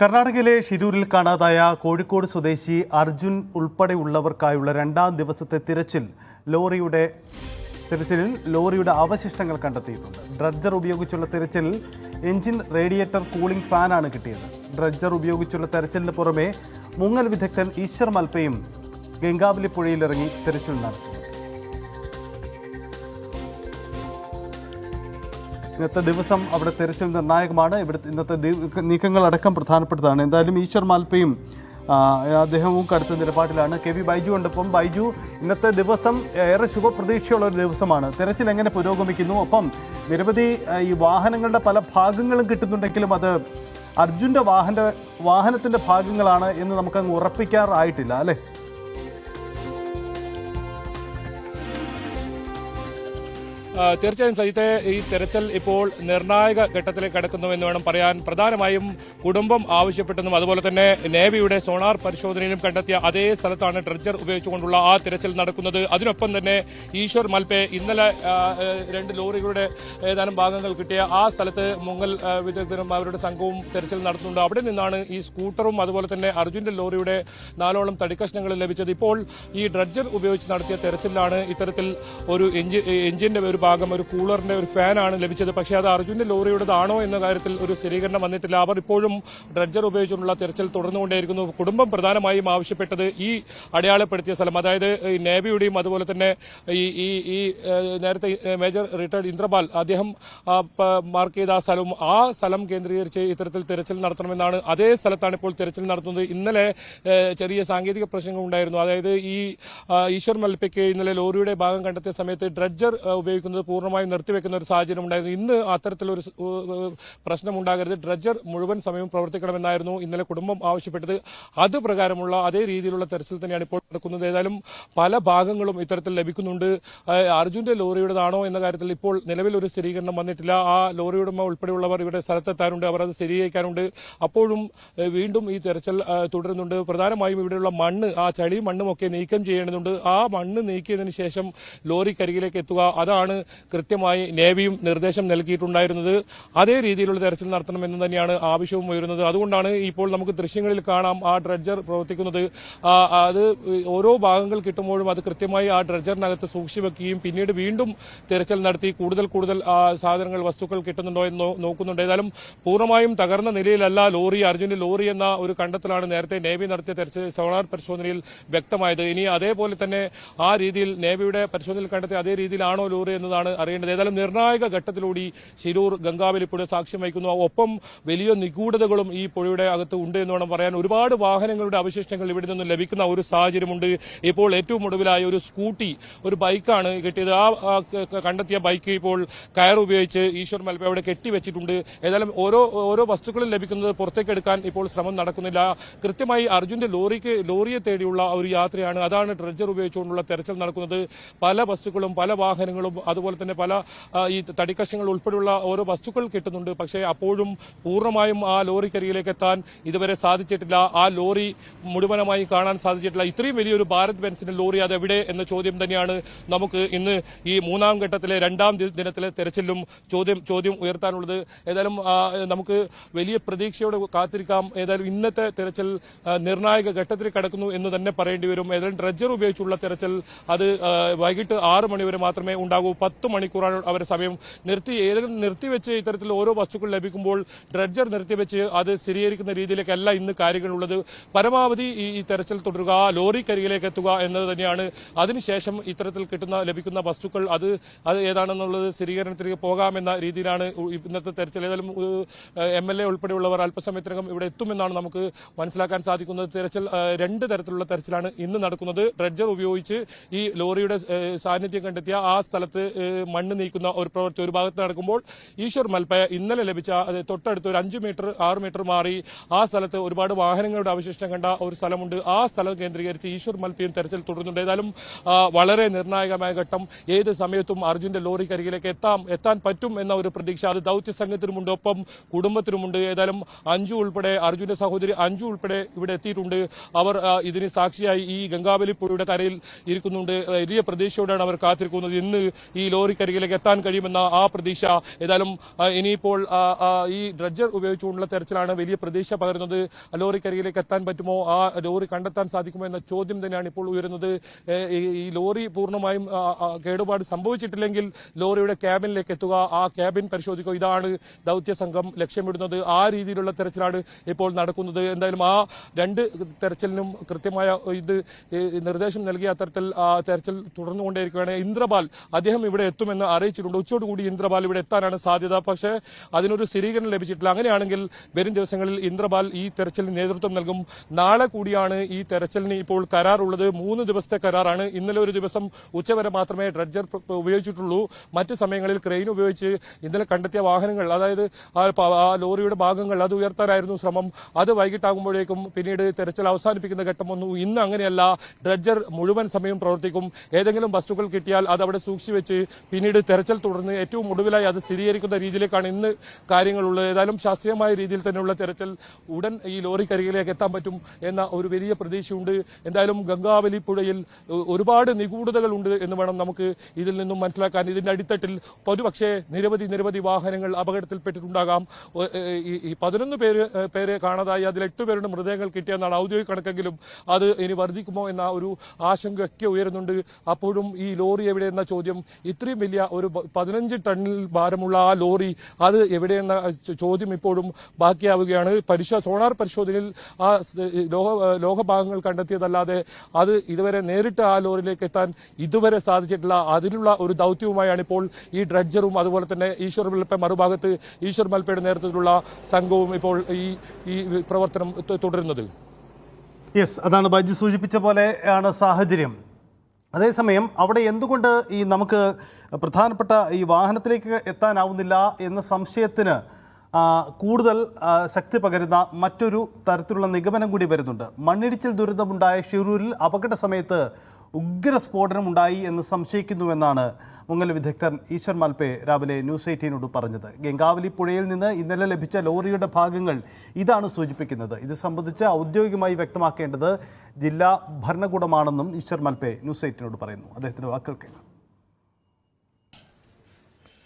കർണാടകയിലെ ഷിരൂരിൽ കാണാതായ കോഴിക്കോട് സ്വദേശി അർജുൻ ഉൾപ്പെടെയുള്ളവർക്കായുള്ള രണ്ടാം ദിവസത്തെ തിരച്ചിൽ ലോറിയുടെ തിരച്ചിലിൽ ലോറിയുടെ അവശിഷ്ടങ്ങൾ കണ്ടെത്തിയിട്ടുണ്ട്. ഡ്രഡ്ജർ ഉപയോഗിച്ചുള്ള തിരച്ചിലിൽ എഞ്ചിൻ റേഡിയേറ്റർ കൂളിംഗ് ഫാനാണ് കിട്ടിയത്. ഡ്രഡ്ജർ ഉപയോഗിച്ചുള്ള തെരച്ചിലിന് പുറമെ മുങ്ങൽ വിദഗ്ധൻ ഈശ്വർ മൽപ്പയും ഗംഗാവലി പുഴയിലിറങ്ങി തിരച്ചിൽ നടത്തി. ഇന്നത്തെ ദിവസം അവിടെ തെരച്ചിൽ നിർണായകമാണ്. ഇവിടുത്തെ ഇന്നത്തെ നീക്കങ്ങളടക്കം പ്രധാനപ്പെട്ടതാണ്. എന്തായാലും ഈശ്വർ മാൽപ്പയും അദ്ദേഹവും കടുത്ത നിലപാടിലാണ്. കെ വി ബൈജു ഉണ്ടപ്പം ബൈജു ഇന്നത്തെ ദിവസം ഏറെ ശുഭപ്രതീക്ഷയുള്ള ഒരു ദിവസമാണ്. തെരച്ചിൽ എങ്ങനെ പുരോഗമിക്കുന്നു? ഒപ്പം നിരവധി ഈ വാഹനങ്ങളുടെ പല ഭാഗങ്ങളും കിട്ടുന്നുണ്ടെങ്കിലും അത് അർജുന്റെ വാഹന വാഹനത്തിന്റെ ഭാഗങ്ങളാണ് എന്ന് നമുക്കങ്ങ് ഉറപ്പിക്കാറായിട്ടില്ല അല്ലേ? തീർച്ചയായും സജിത്തെ ഈ തെരച്ചിൽ ഇപ്പോൾ നിർണായക ഘട്ടത്തിലേക്ക് കടക്കുന്നു എന്ന് വേണം പറയാൻ. പ്രധാനമായും കുടുംബം ആവശ്യപ്പെട്ടെന്നും അതുപോലെ തന്നെ നേവിയുടെ സോണാർ പരിശോധനയിലും കണ്ടെത്തിയ അതേ സ്ഥലത്താണ് ഡ്രഡ്ജർ ഉപയോഗിച്ചുകൊണ്ടുള്ള ആ തിരച്ചിൽ നടക്കുന്നത്. അതിനൊപ്പം തന്നെ ഈശ്വർ മൽപെ ഇന്നലെ രണ്ട് ലോറികളുടെ ഏതാനും ഭാഗങ്ങൾ കിട്ടിയ ആ സ്ഥലത്ത് മുങ്ങൽ വിദഗ്ധരും അവരുടെ സംഘവും തെരച്ചിൽ നടത്തുന്നുണ്ട്. അവിടെ നിന്നാണ് ഈ സ്കൂട്ടറും അതുപോലെ തന്നെ അർജുന്റെ ലോറിയുടെ നാലോളം തടിക്കഷ്ണങ്ങൾ ലഭിച്ചത്. ഇപ്പോൾ ഈ ഡ്രഡ്ജർ ഉപയോഗിച്ച് നടത്തിയ തെരച്ചിലാണ് ഇത്തരത്തിൽ ഒരു എഞ്ചി എഞ്ചിന്റെ ഒരു ഭാഗം ഒരു കൂളറിന്റെ ഒരു ഫാനാണ് ലഭിച്ചത്. പക്ഷേ അത് അർജുന്റെ ലോറിയുടേതാണോ എന്ന കാര്യത്തിൽ ഒരു സ്ഥിരീകരണം വന്നിട്ടില്ല. അവർ ഇപ്പോഴും ഡ്രഡ്ജർ ഉപയോഗിച്ചുള്ള തെരച്ചിൽ തുടർന്നുകൊണ്ടേയിരിക്കുന്നു. കുടുംബം പ്രധാനമായും ആവശ്യപ്പെട്ടത് ഈ അടയാളപ്പെടുത്തിയ സ്ഥലം. അതായത് ഈ നേവിയുടെയും അതുപോലെ തന്നെ ഈ ഈ ഈ നേരത്തെ മേജർ റിട്ടയർഡ് ഇന്ദ്രപാൽ അദ്ദേഹം മാർക്ക് ചെയ്ത ആ സ്ഥലവും ആ സ്ഥലം കേന്ദ്രീകരിച്ച് ഇത്തരത്തിൽ തെരച്ചിൽ നടത്തണമെന്നാണ്. അതേ സ്ഥലത്താണ് ഇപ്പോൾ തിരച്ചിൽ നടത്തുന്നത്. ഇന്നലെ ചെറിയ സാങ്കേതിക പ്രശ്നങ്ങൾ ഉണ്ടായിരുന്നു. അതായത് ഈ ഈശ്വർ മൽപ്പയ്ക്ക് ഇന്നലെ ലോറിയുടെ ഭാഗം കണ്ടെത്തിയ സമയത്ത് ഡ്രഡ്ജർ ആ, ഉപയോഗിക്കുന്നത് പൂർണമായും നിർത്തിവെക്കുന്ന ഒരു സാഹചര്യം ഉണ്ടായിരുന്നു. ഇന്ന് അത്തരത്തിലൊരു പ്രശ്നമുണ്ടാകരുത്. ഡ്രഡ്ജർ മുഴുവൻ സമയവും പ്രവർത്തിക്കണമെന്നായിരുന്നു ഇന്നലെ കുടുംബം ആവശ്യപ്പെട്ടത്. അത് പ്രകാരമുള്ള അതേ രീതിയിലുള്ള തെരച്ചിൽ തന്നെയാണ് ഇപ്പോൾ നടക്കുന്നത്. ഏതായാലും പല ഭാഗങ്ങളും ഇത്തരത്തിൽ ലഭിക്കുന്നുണ്ട്. അർജുന്റെ ലോറിയുടേതാണോ എന്ന കാര്യത്തിൽ ഇപ്പോൾ നിലവിൽ ഒരു സ്ഥിരീകരണം വന്നിട്ടില്ല. ആ ലോറിയുടമ ഉൾപ്പെടെയുള്ളവർ ഇവിടെ സ്ഥലത്തെത്താനുണ്ട് അവർ അത് സ്ഥിരീകരിക്കാനുണ്ട് അപ്പോഴും വീണ്ടും ഈ തെരച്ചിൽ തുടരുന്നുണ്ട്. പ്രധാനമായും ഇവിടെയുള്ള മണ്ണ് ആ ചളി മണ്ണും ഒക്കെ നീക്കം ചെയ്യേണ്ടതുണ്ട്. ആ മണ്ണ് നീക്കിയതിനു ശേഷം ലോറിക്കരികിലേക്ക് എത്തുക. അതാണ് കൃത്യമായി നേവിയും നിർദ്ദേശം നൽകിയിട്ടുണ്ടായിരുന്നത് അതേ രീതിയിലുള്ള തെരച്ചിൽ നടത്തണമെന്ന് തന്നെയാണ് ആവശ്യവും ഉയരുന്നത്. അതുകൊണ്ടാണ് ഇപ്പോൾ നമുക്ക് ദൃശ്യങ്ങളിൽ കാണാം ആ ഡ്രഡ്ജർ പ്രവർത്തിക്കുന്നത്. അത് ഓരോ ഭാഗങ്ങൾ കിട്ടുമ്പോഴും അത് കൃത്യമായി ആ ഡ്രഡ്ജറിനകത്ത് സൂക്ഷിച്ചു പിന്നീട് വീണ്ടും തെരച്ചിൽ നടത്തി കൂടുതൽ കൂടുതൽ സാധനങ്ങൾ വസ്തുക്കൾ കിട്ടുന്നുണ്ടോ എന്ന് നോക്കുന്നുണ്ട്. ഏതായാലും പൂർണമായും തകർന്ന നിലയിലല്ല ലോറി അർജുന്റെ ലോറി എന്ന ഒരു കണ്ടെത്തലാണ് നേരത്തെ നേവി നടത്തിയ തെരച്ചിൽ സോളാർ പരിശോധനയിൽ വ്യക്തമായത്. ഇനി അതേപോലെ തന്നെ ആ രീതിയിൽ നേവിയുടെ പരിശോധനയിൽ കണ്ടെത്തിയ അതേ രീതിയിലാണോ ലോറി എന്നതാണ് അറിയേണ്ടത്. ഏതായാലും നിർണായക ഘട്ടത്തിലൂടെ ശിരൂർ ഗംഗാവലി പുഴ സാക്ഷ്യം വഹിക്കുന്നു. ഒപ്പം വലിയ നിഗൂഢതകളും ഈ പുഴയുടെ അകത്ത് ഉണ്ട് എന്ന് വേണം പറയാൻ. ഒരുപാട് വാഹനങ്ങളുടെ അവശിഷ്ടങ്ങൾ ഇവിടെ നിന്ന് ലഭിക്കുന്ന ഒരു സാഹചര്യമുണ്ട്. ഇപ്പോൾ ഏറ്റവും ഒടുവിലായ ഒരു സ്കൂട്ടി ഒരു ബൈക്കാണ് കിട്ടിയത്. ആ കണ്ടെത്തിയ ബൈക്ക് ഇപ്പോൾ കയർ ഉപയോഗിച്ച് ഈശ്വർ മൽപ്പ അവിടെ കെട്ടിവെച്ചിട്ടുണ്ട് ഏതായാലും ഓരോ ഓരോ വസ്തുക്കളും ലഭിക്കുന്നത് പുറത്തേക്ക് എടുക്കാൻ ഇപ്പോൾ ശ്രമം നടക്കുന്നില്ല. കൃത്യമായി അർജുന്റെ ലോറിക്ക് ലോറിയെ തേടിയുള്ള ഒരു യാത്രയാണ്. അതാണ് ഡ്രഡ്ജർ ഉപയോഗിച്ചുകൊണ്ടുള്ള തെരച്ചിൽ നടക്കുന്നത്. പല വസ്തുക്കളും പല വാഹനങ്ങളും അതുപോലെ തന്നെ പല ഈ തടിക്കശങ്ങൾ ഉൾപ്പെടെയുള്ള ഓരോ വസ്തുക്കൾ കിട്ടുന്നുണ്ട്. പക്ഷേ അപ്പോഴും പൂർണമായും ആ ലോറിക്കരികിലേക്ക് എത്താൻ ഇതുവരെ സാധിച്ചിട്ടില്ല. ആ ലോറി മുഴുവനമായി കാണാൻ സാധിച്ചിട്ടില്ല. ഇത്രയും വലിയൊരു ഭാരത് ബെൻസിന്റെ ലോറി അതെവിടെ എന്ന ചോദ്യം തന്നെയാണ് നമുക്ക് ഇന്ന് ഈ മൂന്നാം ഘട്ടത്തിലെ രണ്ടാം ദിനത്തിലെ തെരച്ചിലും ചോദ്യം ചോദ്യം ഉയർത്താനുള്ളത്. ഏതായാലും നമുക്ക് വലിയ പ്രതീക്ഷയോടെ കാത്തിരിക്കാം. ഏതായാലും ഇന്നത്തെ തെരച്ചിൽ നിർണായക ഘട്ടത്തിൽ കടക്കുന്നു എന്ന് തന്നെ പറയേണ്ടി വരും. ഏതായാലും ഡ്രഡ്ജർ ഉപയോഗിച്ചുള്ള തെരച്ചിൽ അത് വൈകിട്ട് ആറ് മണിവരെ മാത്രമേ ഉണ്ടാകൂ. പത്ത് മണിക്കൂറാണ് അവരെ സമയം. നിർത്തി ഏതെങ്കിലും നിർത്തിവെച്ച് ഇത്തരത്തിൽ ഓരോ വസ്തുക്കൾ ലഭിക്കുമ്പോൾ ഡ്രഡ്ജർ നിർത്തിവെച്ച് അത് സ്ഥിരീകരിക്കുന്ന രീതിയിലേക്കല്ല ഇന്ന് കാര്യങ്ങളുള്ളത്. പരമാവധി ഈ തെരച്ചിൽ തുടരുക ലോറി കരികിലേക്ക് എത്തുക എന്നത് തന്നെയാണ്. അതിനുശേഷം ഇത്തരത്തിൽ കിട്ടുന്ന ലഭിക്കുന്ന വസ്തുക്കൾ അത് അത് ഏതാണെന്നുള്ളത് സ്ഥിരീകരണത്തിലേക്ക് പോകാമെന്ന രീതിയിലാണ് ഇന്നത്തെ തെരച്ചിൽ. ഏതായാലും എം എൽ എ ഉൾപ്പെടെയുള്ളവർ അല്പസമയത്തിനകം ഇവിടെ എത്തുമെന്നാണ് നമുക്ക് മനസ്സിലാക്കാൻ സാധിക്കുന്നത്. തെരച്ചിൽ രണ്ട് തരത്തിലുള്ള തെരച്ചിലാണ് ഇന്ന് നടക്കുന്നത്. ഡ്രഡ്ജർ ഉപയോഗിച്ച് ഈ ലോറിയുടെ സാന്നിധ്യം കണ്ടെത്തിയ ആ സ്ഥലത്ത് മണ്ണ് നീക്കുന്ന ഒരു പ്രവൃത്തി ഒരു ഭാഗത്ത് നടക്കുമ്പോൾ ഈശ്വർ മൽപ്പയ ഇന്നലെ ലഭിച്ച തൊട്ടടുത്ത് ഒരു അഞ്ച് മീറ്റർ ആറ് മീറ്റർ മാറി ആ സ്ഥലത്ത് ഒരുപാട് വാഹനങ്ങളുടെ അവശിഷ്ടം കണ്ട ഒരു സ്ഥലമുണ്ട്. ആ സ്ഥലം കേന്ദ്രീകരിച്ച് ഈശ്വർ മൽപ്പയും തെരച്ചിൽ തുടരുന്നുണ്ട്. ഏതായാലും വളരെ നിർണായകമായ ഘട്ടം. ഏത് സമയത്തും അർജുന്റെ ലോറിക്കരികിലേക്ക് എത്താം എത്താൻ പറ്റും എന്ന ഒരു പ്രതീക്ഷ. അത് ദൗത്യ സംഘത്തിനുമുണ്ട്. ഒപ്പം കുടുംബത്തിനുമുണ്ട്. ഏതായാലും അഞ്ചു ഉൾപ്പെടെ അർജുന്റെ സഹോദരി അഞ്ചു ഉൾപ്പെടെ ഇവിടെ എത്തിയിട്ടുണ്ട്. അവർ ഇതിന് സാക്ഷിയായി ഈ ഗംഗാവലി പുഴയുടെ കരയിൽ ഇരിക്കുന്നുണ്ട്. വലിയ പ്രതീക്ഷയോടെയാണ് അവർ കാത്തിരിക്കുന്നത്. ഇന്ന് ഈ ലോറിക്കരികിലേക്ക് എത്താൻ കഴിയുമെന്ന ആ പ്രതീക്ഷ ഏതായാലും ഇനിയിപ്പോൾ ഈ ഡ്രഡ്ജർ ഉപയോഗിച്ചുകൊണ്ടുള്ള തെരച്ചിലാണ് വലിയ പ്രതീക്ഷ പകരുന്നത്. ലോറിക്കരികിലേക്ക് എത്താൻ പറ്റുമോ? ആ ലോറി കണ്ടെത്താൻ സാധിക്കുമോ എന്ന ചോദ്യം തന്നെയാണ് ഇപ്പോൾ ഉയരുന്നത്. ഈ- ഈ ലോറി പൂർണമായും കേടുപാട് സംഭവിച്ചിട്ടില്ലെങ്കിൽ ലോറിയുടെ ക്യാബിനിലേക്ക് എത്തുക ആ ക്യാബിൻ പരിശോധിക്കുക. ഇതാണ് ദൗത്യ സംഘം ലക്ഷ്യമിടുന്നത്. ആ രീതിയിലുള്ള തെരച്ചിലാണ് ഇപ്പോൾ നടക്കുന്നത്. എന്തായാലും ആ രണ്ട് തെരച്ചിലിനും കൃത്യമായ ഇത് നിർദ്ദേശം നൽകിയ അത്തരത്തിൽ തെരച്ചിൽ തുടർന്നുകൊണ്ടേയിരിക്കുകയാണ്. ഇന്ദ്രപാൽ അദ്ദേഹം എത്തുമെന്ന് അറിയിച്ചിട്ടുണ്ട്. ഉച്ചയോടുകൂടി ഇന്ദ്രപാൽ ഇവിടെ എത്താനാണ് സാധ്യത. പക്ഷേ അതിനൊരു സ്ഥിരീകരണം ലഭിച്ചിട്ടില്ല. അങ്ങനെയാണെങ്കിൽ വരും ദിവസങ്ങളിൽ ഇന്ദ്രപാൽ ഈ തെരച്ചിലിന് നേതൃത്വം നൽകും. നാളെ കൂടിയാണ് ഈ തെരച്ചിലിന് ഇപ്പോൾ കരാറുള്ളത്. മൂന്ന് ദിവസത്തെ കരാറാണ്. ഇന്നലെ ഒരു ദിവസം ഉച്ചവരെ മാത്രമേ ഡ്രഡ്ജർ ഉപയോഗിച്ചിട്ടുള്ളൂ. മറ്റ് സമയങ്ങളിൽ ക്രെയിൻ ഉപയോഗിച്ച് ഇന്നലെ കണ്ടെത്തിയ വാഹനങ്ങൾ അതായത് ആ ലോറിയുടെ ഭാഗങ്ങൾ അത് ഉയർത്താനായിരുന്നു ശ്രമം. അത് വൈകിട്ടാകുമ്പോഴേക്കും പിന്നീട് തെരച്ചിൽ അവസാനിപ്പിക്കുന്ന ഘട്ടം വന്നു. ഇന്ന് അങ്ങനെയല്ല. ഡ്രഡ്ജർ മുഴുവൻ സമയം പ്രവർത്തിക്കും. ഏതെങ്കിലും വസ്തുക്കൾ കിട്ടിയാൽ അത് അവിടെ സൂക്ഷിച്ചു വെച്ച് പിന്നീട് തെരച്ചിൽ തുടർന്ന് ഏറ്റവും ഒടുവിലായി അത് സ്ഥിരീകരിക്കുന്ന രീതിയിലേക്കാണ് ഇന്ന് കാര്യങ്ങളുള്ളത്. ഏതായാലും ശാസ്ത്രീയമായ രീതിയിൽ തന്നെയുള്ള തെരച്ചിൽ ഉടൻ ഈ ലോറിക്കരികിലേക്ക് എത്താൻ പറ്റും എന്ന ഒരു വലിയ പ്രതീക്ഷയുണ്ട്. എന്തായാലും ഗംഗാവലി പുഴയിൽ ഒരുപാട് നിഗൂഢതകൾ ഉണ്ട് എന്ന് വേണം നമുക്ക് ഇതിൽ നിന്നും മനസ്സിലാക്കാൻ. ഇതിന്റെ അടിത്തട്ടിൽ ഒരുപക്ഷെ നിരവധി നിരവധി വാഹനങ്ങൾ അപകടത്തിൽപ്പെട്ടിട്ടുണ്ടാകാം. ഈ- പതിനൊന്ന് പേര് പേരെ കാണാതായി. അതിൽ എട്ട് പേരുടെ മൃതദേഹങ്ങൾ കിട്ടിയെന്നാണ് ഔദ്യോഗിക കണക്കെങ്കിലും അത് ഇനി വർദ്ധിക്കുമോ എന്ന ഒരു ആശങ്കയൊക്കെ ഉയരുന്നുണ്ട്. അപ്പോഴും ഈ ലോറി എവിടെ എന്ന ചോദ്യം ഇത്രയും വലിയ ഒരു പതിനഞ്ച് ടണ്ണിൽ ഭാരമുള്ള ആ ലോറി അത് എവിടെയെന്ന ചോദ്യം ഇപ്പോഴും ബാക്കിയാവുകയാണ്. പരിശോ സോണാർ പരിശോധനയിൽ ആ ലോഹ ലോഹഭാഗങ്ങൾ കണ്ടെത്തിയതല്ലാതെ അത് ഇതുവരെ നേരിട്ട് ആ ലോറിയിലേക്ക് എത്താൻ ഇതുവരെ സാധിച്ചിട്ടില്ല. അതിനുള്ള ഒരു ദൗത്യവുമായാണ് ഇപ്പോൾ ഈ ഡ്രഡ്ജറും അതുപോലെ തന്നെ ഈശ്വർ മൽപ്പ മറുഭാഗത്ത് ഈശ്വർ മൽപ്പയുടെ നേതൃത്വത്തിലുള്ള സംഘവും ഇപ്പോൾ ഈ ഈ പ്രവർത്തനം തുടരുന്നത്. യെസ് അതാണ് ബജി സൂചിപ്പിച്ച പോലെയാണ് സാഹചര്യം. അതേസമയം അവിടെ എന്തുകൊണ്ട് ഈ നമുക്ക് പ്രധാനപ്പെട്ട ഈ വാഹനത്തിലേക്ക് എത്താനാവുന്നില്ല എന്ന സംശയത്തിന് കൂടുതൽ ശക്തി പകരുന്ന മറ്റൊരു തരത്തിലുള്ള നിഗമനം കൂടി വരുന്നുണ്ട്. മണ്ണിടിച്ചിൽ ദുരന്തമുണ്ടായ ഷിറൂരിൽ അപകട സമയത്ത് ഉഗ്ര സ്ഫോടനം ഉണ്ടായി എന്ന് സംശയിക്കുന്നുവെന്നാണ് മുങ്ങൽ വിദഗ്ധൻ ഈശ്വർ മാൽപേ രാവിലെ ന്യൂസ് എയ്റ്റീനോട് പറഞ്ഞത്. ഗംഗാവലി പുഴയിൽ നിന്ന് ഇന്നലെ ലഭിച്ച ലോറിയുടെ ഭാഗങ്ങൾ ഇതാണ് സൂചിപ്പിക്കുന്നത്. ഇത് സംബന്ധിച്ച് ഔദ്യോഗികമായി വ്യക്തമാക്കേണ്ടത് ജില്ലാ ഭരണകൂടമാണെന്നും ഈശ്വർ മാൽപേ ന്യൂസ് എയ്റ്റീനോട് പറയുന്നു. അദ്ദേഹത്തിന്റെ വാക്കുകൾ കേൾക്കാം.